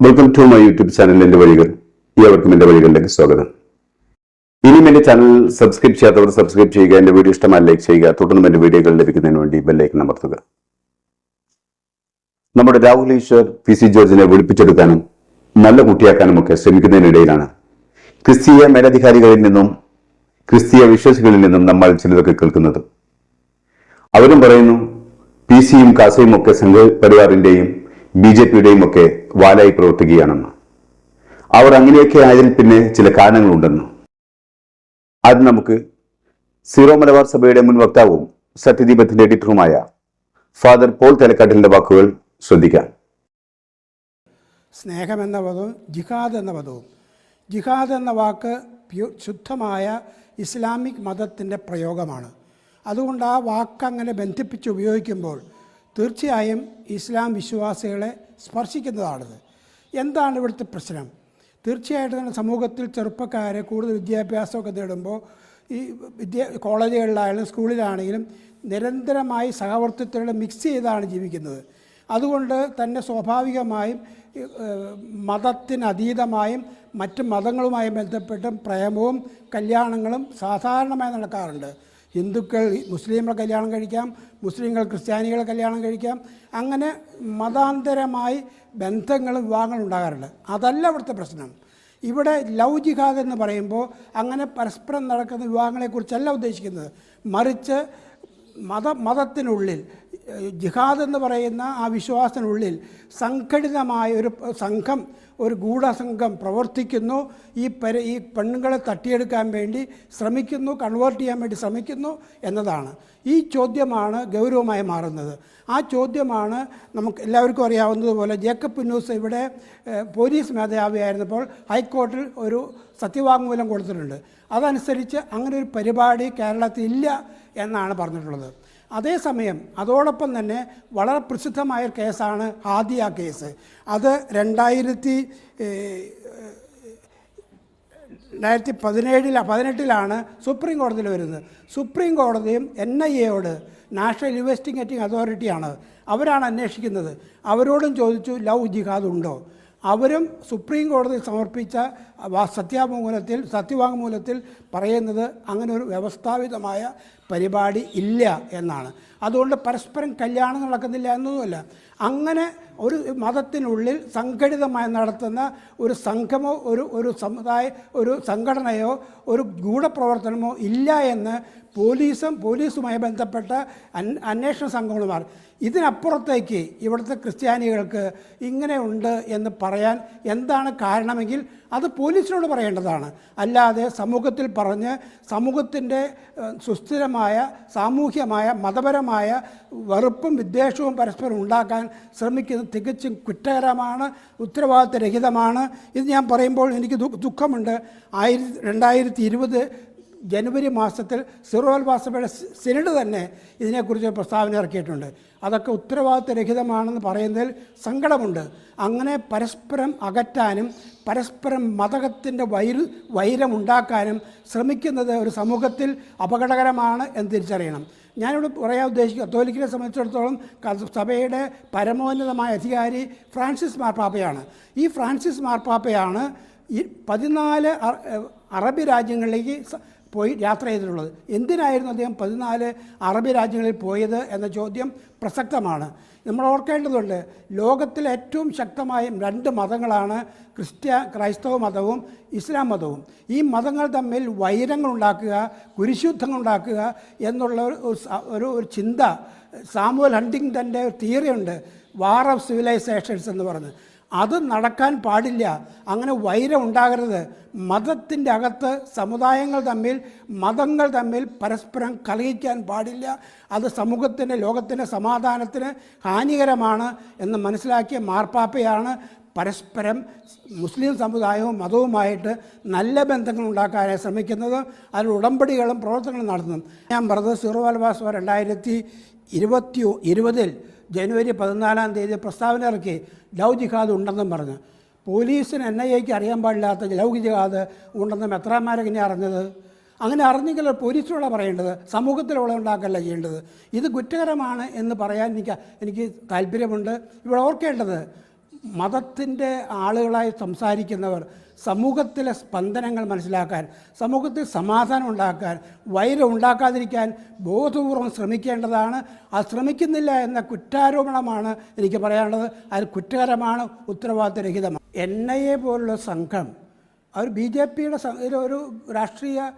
Welcome to my YouTube channel എന്റെ വഴികൾ. ഏവർക്കും എന്റെ വഴികളിലേക്ക് സ്വാഗതം. ഇനിയും എന്റെ ചാനൽ സബ്സ്ക്രൈബ് ചെയ്യാത്തവർ സബ്സ്ക്രൈബ് ചെയ്യുക എന്റെ വീഡിയോ ഇഷ്ടമായി ലൈക്ക് ചെയ്യുക തുടർന്നും എന്റെ വീഡിയോകൾ ലഭിക്കുന്നതിന് വേണ്ടി ബെല്ലൈക്കൻ അമർത്തുക. നമ്മുടെ രാഹുൽ ഈശ്വർ പി സി ജോർജിനെ വിളിപ്പിച്ചെടുക്കാനും നല്ല കുട്ടിയാക്കാനും ഒക്കെ ശ്രമിക്കുന്നതിനിടയിലാണ് ക്രിസ്തീയ മേലധികാരികളിൽ നിന്നും ക്രിസ്തീയ വിശ്വാസികളിൽ നിന്നും നമ്മൾ ചിലതൊക്കെ കേൾക്കുന്നത്. അവരും പറയുന്നു പി സിയും കാസയും ഒക്കെ സംഘപരിവാറിന്റെയും ബി ജെ പിയുടെയും ഒക്കെ വാലായി പ്രവർത്തിക്കുകയാണെന്ന്. അവർ അങ്ങനെയൊക്കെ ആയതിൽ പിന്നെ ചില കാരണങ്ങളുണ്ടെന്ന്. അത് നമുക്ക് സീറോ മലബാർ സഭയുടെ മുൻ വക്താവും സത്യദീപത്തിന്റെ എഡിറ്ററുമായ ഫാദർ പോൾ തലക്കാട്ടിലിന്റെ വാക്കുകൾ ശ്രദ്ധിക്കാം. സ്നേഹമെന്ന പദവും ജിഹാദ് എന്ന പദവും. ജിഹാദ് എന്ന വാക്ക് ശുദ്ധമായ ഇസ്ലാമിക് മതത്തിന്റെ പ്രയോഗമാണ്. അതുകൊണ്ട് ആ വാക്ക് അങ്ങനെ ബന്ധിപ്പിച്ച് ഉപയോഗിക്കുമ്പോൾ തീർച്ചയായും ഇസ്ലാം വിശ്വാസികളെ സ്പർശിക്കുന്നതാണിത്. എന്താണ് ഇവിടുത്തെ പ്രശ്നം? തീർച്ചയായിട്ടും തന്നെ സമൂഹത്തിൽ ചെറുപ്പക്കാരെ കൂടുതൽ വിദ്യാഭ്യാസമൊക്കെ നേടുമ്പോൾ ഈ വിദ്യ കോളേജുകളിലായാലും സ്കൂളിലാണെങ്കിലും നിരന്തരമായി സഹവർത്തിത്വങ്ങളെ മിക്സ് ചെയ്താണ് ജീവിക്കുന്നത്. അതുകൊണ്ട് തന്നെ സ്വാഭാവികമായും മതത്തിനതീതമായും മറ്റ് മതങ്ങളുമായി ബന്ധപ്പെട്ടും പ്രേമവും കല്യാണങ്ങളും സാധാരണമായി നടക്കാറുണ്ട്. ഹിന്ദുക്കൾ മുസ്ലിങ്ങളെ കല്യാണം കഴിക്കാം മുസ്ലിങ്ങൾ ക്രിസ്ത്യാനികളെ കല്യാണം കഴിക്കാം. അങ്ങനെ മതാന്തരമായി ബന്ധങ്ങളും വിവാഹങ്ങളും ഉണ്ടാകാറുണ്ട്. അതല്ല ഇവിടുത്തെ പ്രശ്നം. ഇവിടെ ലവ് ജിഹാദ് എന്ന് പറയുമ്പോൾ അങ്ങനെ പരസ്പരം നടക്കുന്ന വിവാഹങ്ങളെക്കുറിച്ചല്ല ഉദ്ദേശിക്കുന്നത്. മറിച്ച് മത മതത്തിനുള്ളിൽ ജിഹാദ് എന്ന് പറയുന്ന ആ വിശ്വാസത്തിനുള്ളിൽ സംഘടിതമായ ഒരു സംഘം ഒരു ഗൂഢസംഘം പ്രവർത്തിക്കുന്നു. ഈ പരി ഈ പെണ്ണുങ്ങളെ തട്ടിയെടുക്കാൻ വേണ്ടി ശ്രമിക്കുന്നു കൺവേർട്ട് ചെയ്യാൻ വേണ്ടി ശ്രമിക്കുന്നു എന്നതാണ്. ഈ ചോദ്യമാണ് ഗൗരവമായി മാറുന്നത്. ആ ചോദ്യമാണ് നമുക്ക് എല്ലാവർക്കും അറിയാവുന്നതുപോലെ ജേക്കബ് പിന്നൂസ് ഇവിടെ പോലീസ് മേധാവിയായിരുന്നപ്പോൾ ഹൈക്കോർട്ടിൽ ഒരു സത്യവാങ്മൂലം കൊടുത്തിട്ടുണ്ട്. അതനുസരിച്ച് അങ്ങനെ ഒരു പരിപാടി കേരളത്തിൽ ഇല്ല എന്നാണ് പറഞ്ഞിട്ടുള്ളത്. അതേസമയം അതോടൊപ്പം തന്നെ വളരെ പ്രസിദ്ധമായ കേസാണ് ഹാദിയ കേസ്. അത് രണ്ടായിരത്തി രണ്ടായിരത്തി പതിനേഴില പതിനെട്ടിലാണ് സുപ്രീം കോടതിയിൽ വരുന്നത്. സുപ്രീം കോടതിയും എൻ ഐ എയോട് നാഷണൽ ഇൻവെസ്റ്റിഗേറ്റിംഗ് അതോറിറ്റിയാണ് അവരാണ് അന്വേഷിക്കുന്നത്. അവരോടും ചോദിച്ചു ലവ് ജിഹാദ് ഉണ്ടോ? അവരും സുപ്രീം കോടതി സമർപ്പിച്ച സത്യാമൂലത്തിൽ സത്യവാങ്മൂലത്തിൽ പറയുന്നത് അങ്ങനെ ഒരു വ്യവസ്ഥാപിതമായ പരിപാടി ഇല്ല എന്നാണ്. അതുകൊണ്ട് പരസ്പരം കല്യാണം നടക്കുന്നില്ല എന്നതുമല്ല അങ്ങനെ ഒരു മതത്തിനുള്ളിൽ സംഘടിതമായി നടത്തുന്ന ഒരു സംഘമോ ഒരു ഒരു സമുദായ ഒരു സംഘടനയോ ഒരു ഗൂഢപ്രവർത്തനമോ ഇല്ല എന്ന് പോലീസും പോലീസുമായി ബന്ധപ്പെട്ട അന് അന്വേഷണ സംഘങ്ങളുമാർ. ഇതിനപ്പുറത്തേക്ക് ഇവിടുത്തെ ക്രിസ്ത്യാനികൾക്ക് ഇങ്ങനെയുണ്ട് എന്ന് പറയാൻ എന്താണ് കാരണമെങ്കിൽ അത് പോലീസിനോട് പറയേണ്ടതാണ്. അല്ലാതെ സമൂഹത്തിൽ പറഞ്ഞ് സമൂഹത്തിന്റെ സുസ്ഥിരമായ സാമൂഹ്യമായ മതപരമായ വെറുപ്പും വിദ്വേഷവും പരസ്പരം ഉണ്ടാക്കാൻ ശ്രമിക്കുന്നത് തികച്ചും കുറ്റകരമാണ് ഉത്തരവാദിത്തരഹിതമാണ്. ഇത് ഞാൻ പറയുമ്പോൾ എനിക്ക് ദുഃഖമുണ്ട്. ആയിരത്തി രണ്ടായിരത്തി ഇരുപത് ജനുവരി മാസത്തിൽ സിറോൽ വാസഭയുടെ സിനഡ് തന്നെ ഇതിനെക്കുറിച്ച് പ്രസ്താവന ഇറക്കിയിട്ടുണ്ട്. അതൊക്കെ ഉത്തരവാദിത്തരഹിതമാണെന്ന് പറയുന്നതിൽ സങ്കടമുണ്ട്. അങ്ങനെ പരസ്പരം അകറ്റാനും പരസ്പരം മതകത്തിന്റെ വൈര വൈരമുണ്ടാക്കാനും ശ്രമിക്കുന്നത് ഒരു സമൂഹത്തിൽ അപകടകരമാണ് എന്ന് തിരിച്ചറിയണം. ഞാനിവിടെ പറയാൻ ഉദ്ദേശിക്കുക കത്തോലിക്കിനെ സംബന്ധിച്ചിടത്തോളം സഭയുടെ പരമോന്നതമായ അധികാരി ഫ്രാൻസിസ് മാർപ്പാപ്പയാണ്. ഈ ഫ്രാൻസിസ് മാർപ്പാപ്പയാണ് ഈ പതിനാല് അറബി രാജ്യങ്ങളിലേക്ക് പോയി യാത്ര ചെയ്തിട്ടുള്ളത്. എന്തിനായിരുന്നു അദ്ദേഹം പതിനാല് അറബി രാജ്യങ്ങളിൽ പോയത് എന്ന ചോദ്യം പ്രസക്തമാണ്. നമ്മൾ ഓർക്കേണ്ടതുണ്ട് ലോകത്തിലെ ഏറ്റവും ശക്തമായ രണ്ട് മതങ്ങളാണ് ക്രിസ്ത്യ ക്രൈസ്തവ മതവും ഇസ്ലാം മതവും. ഈ മതങ്ങൾ തമ്മിൽ വൈരങ്ങൾ ഉണ്ടാക്കുക കുരിശുദ്ധങ്ങൾ ഉണ്ടാക്കുക എന്നുള്ള ഒരു- ഒരു ചിന്ത സാമുവൽ ഹണ്ടിങ് തന്റെ തിയറിയുണ്ട് വാർ ഓഫ് സിവിലൈസേഷൻസ് എന്ന് പറഞ്ഞ്. അത് നടക്കാൻ പാടില്ല. അങ്ങനെ വൈരം ഉണ്ടാകരുത്. മതത്തിന്റെ അകത്ത് സമുദായങ്ങൾ തമ്മിൽ മതങ്ങൾ തമ്മിൽ പരസ്പരം കലഹിക്കാൻ പാടില്ല. അത് സമൂഹത്തിന്റെ ലോകത്തിന്റെ സമാധാനത്തിന് ഹാനികരമാണ് എന്ന് മനസ്സിലാക്കിയ മാർപ്പാപ്പയാണ് പരസ്പരം മുസ്ലിം സമുദായവും മതവുമായിട്ട് നല്ല ബന്ധങ്ങൾ ഉണ്ടാക്കാനായി ശ്രമിക്കുന്നത്. അതിൽ ഉടമ്പടികളും പ്രവർത്തനങ്ങളും നടത്തുന്നു. ഞാൻ പറഞ്ഞത് സിറോ അൽവാസോ രണ്ടായിരത്തി ഇരുപത്തി ഇരുപതിൽ ജനുവരി പതിനാലാം തീയതി പ്രസ്താവന ഇറക്കി. ലവ് ജിഹാദ് ഉണ്ടെന്നും പറഞ്ഞു. പോലീസിന് എൻ ഐ എക്ക് അറിയാൻ പാടില്ലാത്ത ലവ് ജിഹാദ് ഉണ്ടെന്നും എത്രാമാരെങ്ങനെ അറിഞ്ഞത്? അങ്ങനെ അറിഞ്ഞെങ്കിൽ പോലീസിലുള്ള പറയേണ്ടത്? സമൂഹത്തിലുള്ള ഉണ്ടാക്കല്ല ചെയ്യേണ്ടത്? ഇത് കുറ്റകരമാണ് എന്ന് പറയാൻ എനിക്ക് എനിക്ക് താല്പര്യമുണ്ട്. ഇവിടെ ഓർക്കേണ്ടത് മതത്തിന്റെ ആളുകളായി സംസാരിക്കുന്നവർ സമൂഹത്തിലെ സ്പന്ദനങ്ങൾ മനസ്സിലാക്കാൻ സമൂഹത്തിൽ സമാധാനം ഉണ്ടാക്കാൻ വൈരം ഉണ്ടാക്കാതിരിക്കാൻ ബോധപൂർവം ശ്രമിക്കേണ്ടതാണ്. അത് ശ്രമിക്കുന്നില്ല എന്ന കുറ്റാരോപണമാണ് എനിക്ക് പറയാനുള്ളത്. അത് കുറ്റകരമാണ് ഉത്തരവാദിത്തരഹിതമാണ്. എൻ ഐ എ പോലുള്ള സംഘം അവർ ബി ജെ പിയുടെ ഒരു രാഷ്ട്രീയ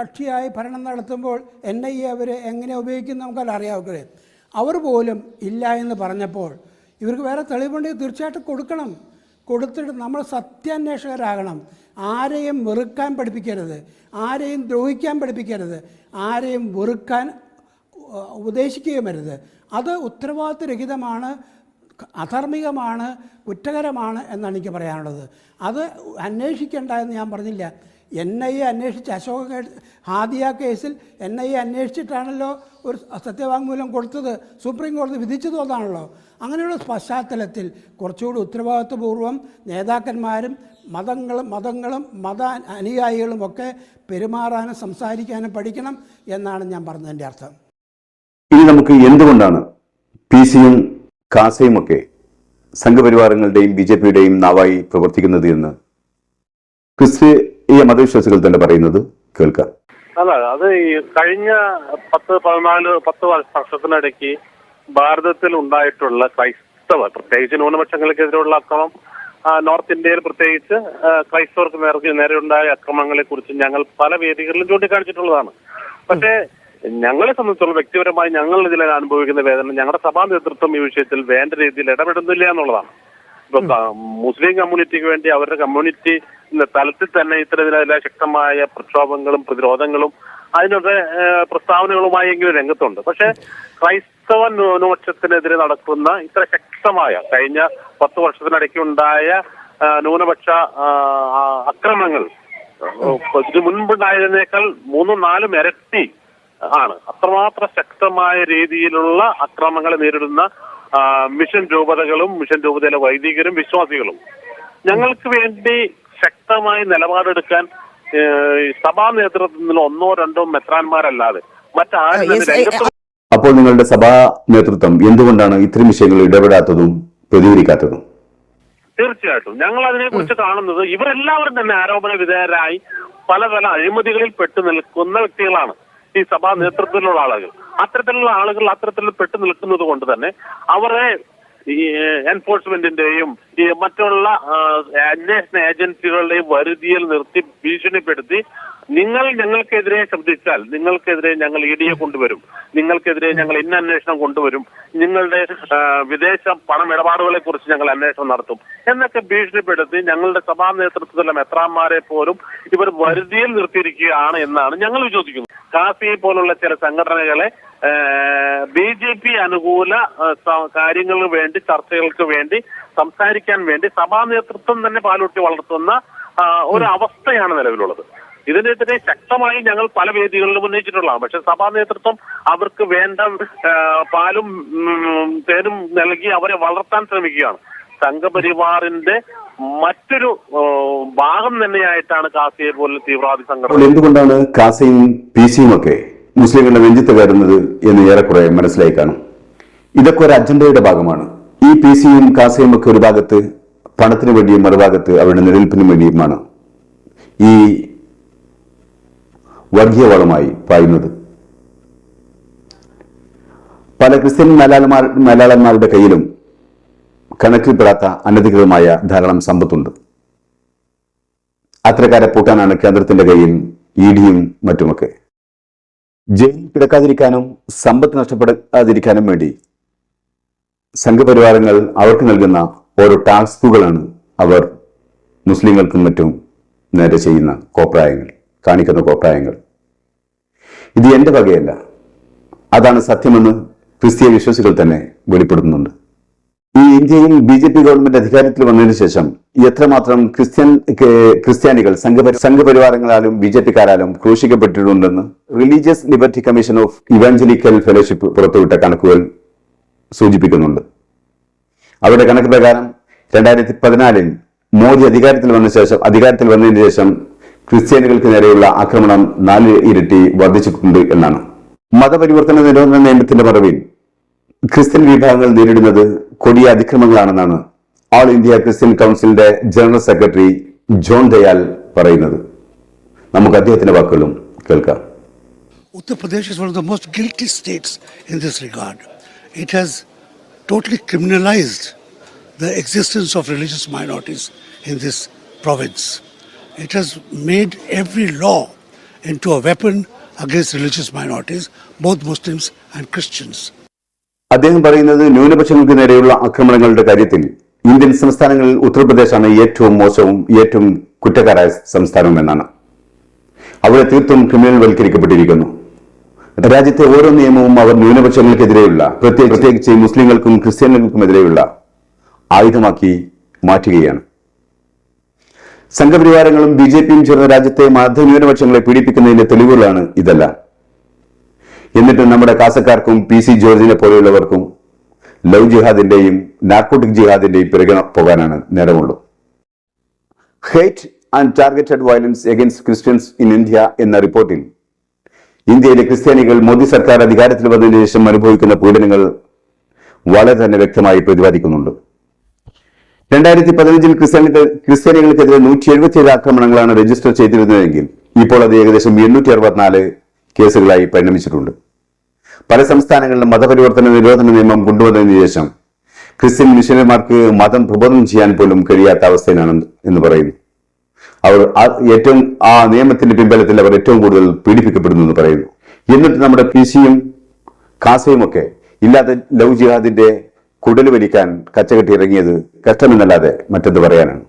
കക്ഷിയായി ഭരണം നടത്തുമ്പോൾ എൻ ഐ എ അവർ എങ്ങനെ ഉപയോഗിക്കുന്നു നമുക്കത് അറിയാവുന്നത് അവർ പോലും ഇല്ല എന്ന് പറഞ്ഞപ്പോൾ ഇവർക്ക് വേറെ തെളിവുണ്ടെങ്കിൽ തീർച്ചയായിട്ടും കൊടുക്കണം. കൊടുത്തിട്ട് നമ്മൾ സത്യാന്വേഷകരാകണം. ആരെയും വെറുക്കാൻ പഠിപ്പിക്കരുത്. ആരെയും ദ്രോഹിക്കാൻ പഠിപ്പിക്കരുത്. ആരെയും വെറുക്കാൻ ഉപദേശിക്കുകയും വരുത് അത് ഉത്തരവാദിത്വരഹിതമാണ് അധാർമികമാണ് കുറ്റകരമാണ് എന്നാണ് എനിക്ക് പറയാനുള്ളത്. അത് അന്വേഷിക്കേണ്ട എന്ന് ഞാൻ പറഞ്ഞില്ല. എൻ ഐ എ അന്വേഷിച്ച് അശോക ഹാദിയ കേസിൽ എൻ ഐ എ അന്വേഷിച്ചിട്ടാണല്ലോ ഒരു സത്യവാങ്മൂലം കൊടുത്തത് സുപ്രീം കോടതി വിധിച്ചതും അതാണല്ലോ അങ്ങനെയുള്ള പശ്ചാത്തലത്തിൽ കുറച്ചുകൂടി ഉത്തരവാദിത്വപൂർവം നേതാക്കന്മാരും മതങ്ങളും മതങ്ങളും മത അനുയായികളും ഒക്കെ പെരുമാറാനും സംസാരിക്കാനും പഠിക്കണം എന്നാണ് ഞാൻ പറഞ്ഞതിന്റെ അർത്ഥം. ഇനി നമുക്ക് എന്തുകൊണ്ടാണ് പി സിയും കാസയും ഒക്കെ സംഘപരിവാരങ്ങളുടെയും ബി ജെ പിയുടെയും നാവായി പ്രവർത്തിക്കുന്നത് എന്ന്? ക്രിസ്തീയ മതവിശ്വാസികൾ തന്നെ പറയുന്നത് കേൾക്കാം. അല്ല അത് ഈ കഴിഞ്ഞ പത്ത് പതിനാല് പത്ത് വർഷത്തിനിടയ്ക്ക് ഭാരതത്തിൽ ഉണ്ടായിട്ടുള്ള ക്രൈസ്തവ പ്രത്യേകിച്ച് ന്യൂനപക്ഷങ്ങൾക്കെതിരെയുള്ള അക്രമം നോർത്ത് ഇന്ത്യയിൽ പ്രത്യേകിച്ച് ക്രൈസ്തവർക്ക് നേർക്ക് നേരെയുണ്ടായ അക്രമങ്ങളെ കുറിച്ച് ഞങ്ങൾ പല വേദികളിലും ചൂണ്ടിക്കാണിച്ചിട്ടുള്ളതാണ്. പക്ഷേ ഞങ്ങളെ സംബന്ധിച്ചുള്ള വ്യക്തിപരമായി ഞങ്ങൾ ഇതിൽ അനുഭവിക്കുന്ന വേദന ഞങ്ങളുടെ സഭാ നേതൃത്വം ഈ വിഷയത്തിൽ വേണ്ട രീതിയിൽ ഇടപെടുന്നില്ല എന്നുള്ളതാണ്. ഇപ്പൊ മുസ്ലിം കമ്മ്യൂണിറ്റിക്ക് വേണ്ടി അവരുടെ കമ്മ്യൂണിറ്റി തലത്തിൽ തന്നെ ഇത്തരത്തിലെ ശക്തമായ പ്രക്ഷോഭങ്ങളും പ്രതിരോധങ്ങളും അതിനൊക്കെ പ്രസ്താവനകളുമായി എങ്കിലും രംഗത്തുണ്ട്. പക്ഷെ ക്രൈസ്തവ ന്യൂനപക്ഷത്തിനെതിരെ നടക്കുന്ന ഇത്ര ശക്തമായ കഴിഞ്ഞ പത്ത് വർഷത്തിനിടയ്ക്ക് ഉണ്ടായ ന്യൂനപക്ഷ അക്രമങ്ങൾ ഇതിനു മുൻപുണ്ടായതിനേക്കാൾ മൂന്നും നാലും ഇരട്ടി ആണ്. അത്രമാത്രം ശക്തമായ രീതിയിലുള്ള അക്രമങ്ങളെ നേരിടുന്ന മിഷൻ രൂപതകളും മിഷൻ രൂപതയിലെ വൈദികരും വിശ്വാസികളും. ഞങ്ങൾക്ക് വേണ്ടി ശക്തമായി നിലപാടെടുക്കാൻ സഭാ നേതൃത്വത്തിൽ നിന്ന് ഒന്നോ രണ്ടോ മെത്രാന്മാരല്ലാതെ മറ്റാരും അപ്പോൾ നിങ്ങളുടെ സഭാ നേതൃത്വം എന്തുകൊണ്ടാണ് ഇത്തരം വിഷയങ്ങൾ ഇടപെടാത്തതും പ്രതികരിക്കാത്തതും? തീർച്ചയായിട്ടും. ഞങ്ങൾ അതിനെക്കുറിച്ച് കാണുന്നത് ഇവരെല്ലാവരും തന്നെ ആരോപണ വിധേയരായി പല പല അഴിമതികളിൽ പെട്ടു നിൽക്കുന്ന വ്യക്തികളാണ് ഈ സഭാ നേതൃത്വത്തിലുള്ള ആളുകൾ. അത്തരത്തിലുള്ള ആളുകൾ അത്തരത്തിൽ പെട്ടു നിൽക്കുന്നത് കൊണ്ട് തന്നെ അവരെ ഈ എൻഫോഴ്സ്മെന്റിന്റെയും ഈ മറ്റുള്ള അന്വേഷണ ഏജൻസികളുടെയും വരുതിയിൽ നിർത്തി ഭീഷണിപ്പെടുത്തി നിങ്ങൾ ഞങ്ങൾക്കെതിരെ ശബ്ദിച്ചാൽ നിങ്ങൾക്കെതിരെ ഞങ്ങൾ ഇ ഡിയെ കൊണ്ടുവരും. നിങ്ങൾക്കെതിരെ ഞങ്ങൾ ഇന്ന അന്വേഷണം കൊണ്ടുവരും. നിങ്ങളുടെ വിദേശ പണം ഇടപാടുകളെ കുറിച്ച് ഞങ്ങൾ അന്വേഷണം നടത്തും. എന്നൊക്കെ ഭീഷണിപ്പെടുത്തി ഞങ്ങളുടെ സഭാ നേതൃത്വത്തിലെ മെത്രാന്മാരെ പോലും ഇവർ വരുതിയിൽ നിർത്തിയിരിക്കുകയാണ് എന്നാണ് ഞങ്ങൾ വിശ്വസിക്കുന്നത്. കാസി പോലുള്ള ചില സംഘടനകളെ ബി ജെ പി അനുകൂല കാര്യങ്ങൾക്ക് വേണ്ടി ചർച്ചകൾക്ക് വേണ്ടി സംസാരിക്കാൻ വേണ്ടി സഭാ നേതൃത്വം തന്നെ പാലൂട്ടി വളർത്തുന്ന ഒരു അവസ്ഥയാണ് നിലവിലുള്ളത്. ഇതിനെതിരെ ശക്തമായി ഞങ്ങൾ പല വേദികളിലും ഉന്നയിച്ചിട്ടുള്ളതാണ്. പക്ഷെ സഭാ നേതൃത്വം അവർക്ക് വേണ്ട പാലും തേനും നൽകി അവരെ വളർത്താൻ ശ്രമിക്കുകയാണ്. സംഘപരിവാറിന്റെ മറ്റൊരു ഭാഗം തന്നെയായിട്ടാണ് കാസിയെ പോലെ തീവ്രവാദി സംഘടന എന്തുകൊണ്ടാണ് കാസയും പി സിയും ഒക്കെ മുസ്ലിങ്ങളുടെ വെഞ്ചിത്ത് കയറുന്നത് എന്ന് ഏറെക്കുറെ മനസ്സിലായി കാണും? ഇതൊക്കെ ഒരു അജണ്ടയുടെ ഭാഗമാണ്. ഈ പി സിയും കാസയും ഒക്കെ ഒരു ഭാഗത്ത് പണത്തിന് വേണ്ടിയും മറുഭാഗത്ത് അവരുടെ നിലനിൽപ്പിന് വേണ്ടിയുമാണ് ഈ വർഗീയവളമായി പായുന്നത്. പല ക്രിസ്ത്യൻ മലയാളമാർ മലയാളന്മാരുടെ കയ്യിലും കണക്കിൽപ്പെടാത്ത അനധികൃതമായ ധാരാളം സമ്പത്തുണ്ട്. അത്തരക്കാരെ പൂട്ടാനാണ് കേന്ദ്രത്തിന്റെ കയ്യിൽ ഇ ഡിയും മറ്റുമൊക്കെ. ജയിലിൽ കിടക്കാതിരിക്കാനും സമ്പത്ത് നഷ്ടപ്പെടാതിരിക്കാനും വേണ്ടി സംഘപരിവാരങ്ങൾ അവർക്ക് നൽകുന്ന ഓരോ ടാസ്കുകളാണ് അവർ മുസ്ലിങ്ങൾക്കും മറ്റും നേരെ ചെയ്യുന്ന കോപ്രായങ്ങൾ കാണിക്കുന്ന കോപ്രായങ്ങൾ. ഇത് എന്റെ വകയല്ല. അതാണ് സത്യമെന്ന് ക്രിസ്തീയ വിശ്വാസികൾ തന്നെ വെളിപ്പെടുത്തുന്നുണ്ട്. ഈ ഇന്ത്യയിൽ ബി ജെ പി ഗവൺമെന്റ് അധികാരത്തിൽ വന്നതിന് ശേഷം എത്രമാത്രം ക്രിസ്ത്യൻ ക്രിസ്ത്യാനികൾ സംഘപരി സംഘപരിവാരങ്ങളാലും ബി ജെ പിക്കാരാലും ക്രൂശിക്കപ്പെട്ടിട്ടുണ്ടെന്ന് religious liberty commission of evangelical fellowship പുറത്തുവിട്ട കണക്കുകൾ സൂചിപ്പിക്കുന്നുണ്ട്. അവരുടെ കണക്ക് പ്രകാരം രണ്ടായിരത്തി പതിനാലിൽ മോദി അധികാരത്തിൽ വന്ന ശേഷം അധികാരത്തിൽ വന്നതിന് ശേഷം ക്രിസ്ത്യാനികൾക്ക് നേരെയുള്ള ആക്രമണം നാല് ഇരട്ടി വർദ്ധിച്ചിട്ടുണ്ട് എന്നാണ്. മതപരിവർത്തന നിരോധന നിയമത്തിന്റെ മറവിൽ ക്രിസ്ത്യൻ വിഭാഗങ്ങൾ നേരിടുന്നത് കൊടിയ അതിക്രമങ്ങളാണെന്നാണ് ഓൾ ഇന്ത്യ ക്രിസ്ത്യൻ കൗൺസിലിന്റെ ജനറൽ സെക്രട്ടറി ജോൺ ദയാൽ പറയുന്നത്. നമുക്ക് അദ്ദേഹത്തിന്റെ വാക്കുകളും കേൾക്കാം. Uttar Pradesh is one of the most most States in this regard. It has totally criminalized the existence of religious minorities in this province. It has made every law into a weapon against religious minorities, both Muslims and Christians. അദ്ദേഹം പറയുന്നത് ന്യൂനപക്ഷങ്ങൾക്ക് നേരെയുള്ള ആക്രമണങ്ങളുടെ കാര്യത്തിൽ Indian സംസ്ഥാനങ്ങളിൽ ഉത്തർപ്രദേശാണ് ഏറ്റവും മോശവും ഏറ്റവും കുറ്റക്കാരായ സംസ്ഥാനം എന്നാണ് അവിടെ തീർത്തും ക്രിമിനൽ വൽക്കരിക്കപ്പെട്ടിരിക്കുന്നു രാജ്യത്തെ ഓരോ നിയമവും അവർ ന്യൂനപക്ഷങ്ങൾക്കെതിരെയുള്ള പ്രത്യേക പ്രത്യേകിച്ച് മുസ്ലിങ്ങൾക്കും ക്രിസ്ത്യാനികൾക്കുമെതിരെയുള്ള ആയുധമാക്കി മാറ്റുകയാണ്. സംഘപരിവാരങ്ങളും ബി ജെ പിയും ചേർന്ന രാജ്യത്തെ മതന്യൂനപക്ഷങ്ങളെ പീഡിപ്പിക്കുന്നതിന്റെ തെളിവുകളാണ് ഇതെല്ലാം. എന്നിട്ട് നമ്മുടെ കാസക്കാർക്കും പി സി ജോർജിനെ പോലെയുള്ളവർക്കും ലവ് ജിഹാദിന്റെയും നാർക്കോട്ടിക് ജിഹാദിന്റെയും പിറകെ പോകാനാണ് നേരമുള്ളൂ. Hate and targeted violence against Christians in India എന്ന റിപ്പോർട്ടിൽ ഇന്ത്യയിലെ ക്രിസ്ത്യാനികൾ മോദി സർക്കാർ അധികാരത്തിൽ വന്നതിന് ശേഷം അനുഭവിക്കുന്ന പീഡനങ്ങൾ വളരെ തന്നെ വ്യക്തമായി പ്രതിപാദിക്കുന്നുണ്ട്. രണ്ടായിരത്തി പതിനഞ്ചിൽ ക്രിസ്ത്യാനികൾ ക്രിസ്ത്യാനികൾക്കെതിരെ നൂറ്റി എഴുപത്തിയേഴ് ആക്രമണങ്ങളാണ് രജിസ്റ്റർ ചെയ്തിരുന്നതെങ്കിൽ ഇപ്പോൾ അത് ഏകദേശം എണ്ണൂറ്റി അറുപത്തിനാല് കേസുകളായി പരിണമിച്ചിട്ടുണ്ട്. പല സംസ്ഥാനങ്ങളിലും മതപരിവർത്തന നിരോധന നിയമം കൊണ്ടുവന്നതിന് ശേഷം ക്രിസ്ത്യൻ മിഷനറിമാർക്ക് മതം പ്രബോധനം ചെയ്യാൻ പോലും കഴിയാത്ത അവസ്ഥയിലാണ് എന്ന് പറയുന്നു. അവർ ഏറ്റവും ആ നിയമത്തിന്റെ പിൻബലത്തിൽ അവർ ഏറ്റവും കൂടുതൽ പീഡിപ്പിക്കപ്പെടുന്നു എന്ന് പറയുന്നു. എന്നിട്ട് നമ്മുടെ പി സിയും കാസയും ഒക്കെ ഇല്ലാത്ത ലവ് ജിഹാദിന്റെ കുടൽ വലിക്കാൻ കച്ചകെട്ടി ഇറങ്ങിയത് കഷ്ടമെന്നല്ലാതെ മറ്റെന്ത് പറയാനാണ്?